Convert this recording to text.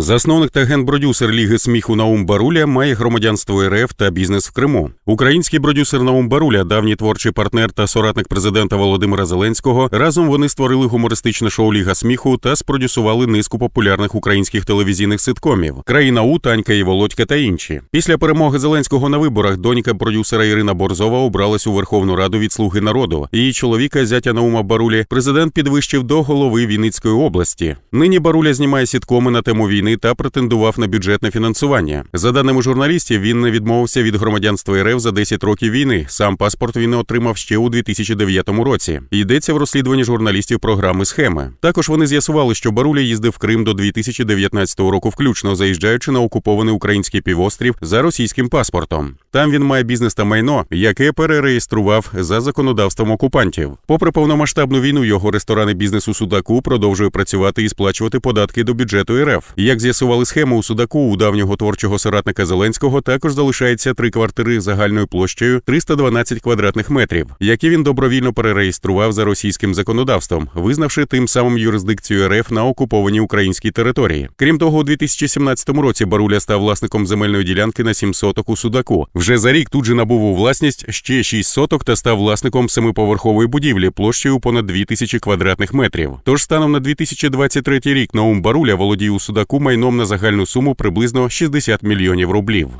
Засновник та генпродюсер Ліги сміху Наум Баруля має громадянство РФ та бізнес в Криму. Український продюсер Наум Баруля, давній творчий партнер та соратник президента Володимира Зеленського. Разом вони створили гумористичне шоу Ліга сміху та спродюсували низку популярних українських телевізійних ситкомів Країна У, Танька і Володька та інші. Після перемоги Зеленського на виборах донька продюсера Ірина Борзова обралась у Верховну Раду від Слуги народу. Її чоловіка зятя Наума Барулі президент підвищив до голови Вінницької області. Нині Баруля знімає сіткоми на тему війни та претендував на бюджетне фінансування. За даними журналістів, він не відмовився від громадянства РФ за 10 років війни. Сам паспорт він отримав ще у 2009 році. Йдеться в розслідуванні журналістів програми схеми. Також вони з'ясували, що Баруля їздив в Крим до 2019 року, включно заїжджаючи на окупований український півострів за російським паспортом. Там він має бізнес та майно, яке перереєстрував за законодавством окупантів. Попри повномасштабну війну, його ресторани бізнес у Судаку продовжує працювати і сплачувати податки до бюджету РФ. Як з'ясували схему у Судаку, у давнього творчого соратника Зеленського також залишається три квартири загальною площею 312 квадратних метрів, які він добровільно перереєстрував за російським законодавством, визнавши тим самим юрисдикцію РФ на окупованій українській території. Крім того, у 2017 році Баруля став власником земельної ділянки на 7 соток у Судаку. Вже за рік тут же набув у власність ще 6 соток та став власником семиповерхової будівлі площею понад 2000 квадратних метрів. Тож станом на 2023 рік Наум Баруля володіє у Судаку майном на загальну суму приблизно 60 мільйонів рублів.